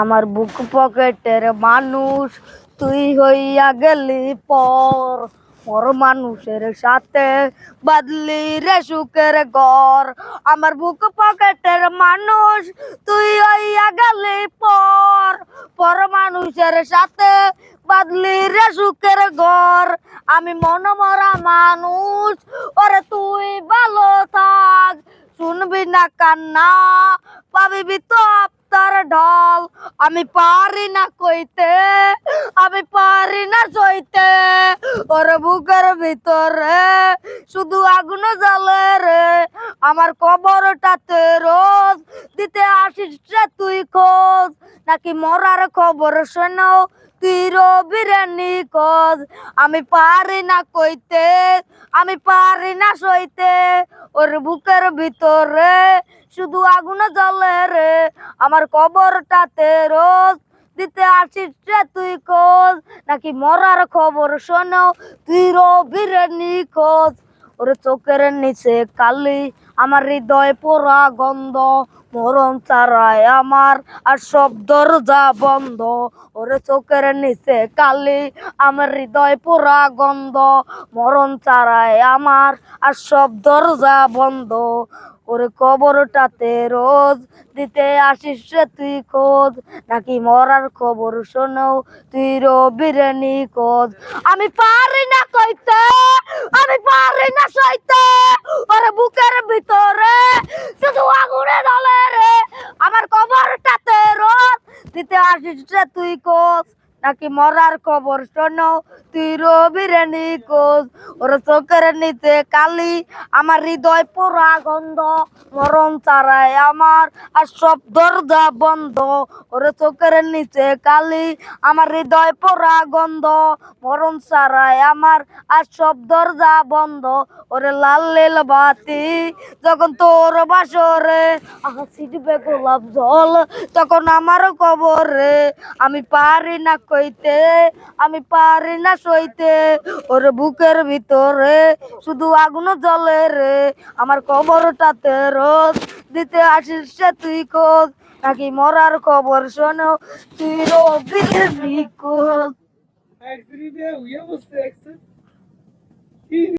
আমার বুক পকেটের মানুষ, তুই হইয়া গেলি পর। পর মানুষের সাথে বাদলি রে সুখের ঘর আমার বুক পকেটের মানুষ, তুই হইয়া গেলি পর। পর মানুষের সাথে বাদলি রে সুখের ঘর আমি মনমরা মানুষ, ওরে তুই ভালো থাক। শুনবি না কান্না, পাবি তো আপনার ঢল। আমি পারি না কইতে, আমি পারি না সইতে ওর বুকের ভিতরে শুধু আগুন জ্বলে রে। আমার কবরটাতে রোজ দিতে আসিস তুই খোঁজ। নাকি মরার খবর শোনাও? তুই রবিরে নিখোঁজ আমি পারি না কইতে, আমি পারি না সইতে। ওর বুকের ভিতরে শুধু আগুন জ্বলে রে। আমার কবরটাতে রোজ দিতে আসিস রে তুই খোঁজ নাকি মরার খবর শোনো তুই রবিরে নিখোঁজ ওরে চোখের নিচে কালি, আমার হৃদয় পোড়া গন্ধ, মরণ চারায় আমার আর সব দরজা বন্ধ। ওরে চোখের নিচে কালি, আমার হৃদয় পোড়া গন্ধ, মরণ চারায় আমার আর সব দরজা বন্ধ। ওরে কবরটাতে রোজ দিতে আসিস তুই খোঁজ, নাকি মরার খবর শোনো তুই রবিরে নিখোঁজ। আমি পারি না কইতে না সইতে ওরে বুকের ভিতরে। শুধু আগুনে জ্বলে রে। আমার কবরটাতে রোদ দিতে আসিস তুই খোঁজ নাকি মরার খবর? শোনো, তুই রবিরে নিখোঁজ, ওর চোখের নিচে কালি, আমার হৃদয় পোড়া গন্ধ, মরণ চারায় আমার আর সব দরজা বন্ধ, ওরে চোখের নিচে কালি, আমার হৃদয় পোড়া গন্ধ, মরণ চারায় আমার আর সব দরজা বন্ধ, ওরে লাল লীল বাতি যখন তোর বাসরে ছিটবে গোলাপ জল, তখন আমার কবরে, আমি পারি না কইতে, আমি পারি না সইতে। ওর বুকের ভিতরে শুধু আগুন জলে রে। আমার কবরটাতে রোজ দিতে আসিস সে তুই খোঁজ। নাকি মরার কবর শোনো তুই রবি নিখোঁজ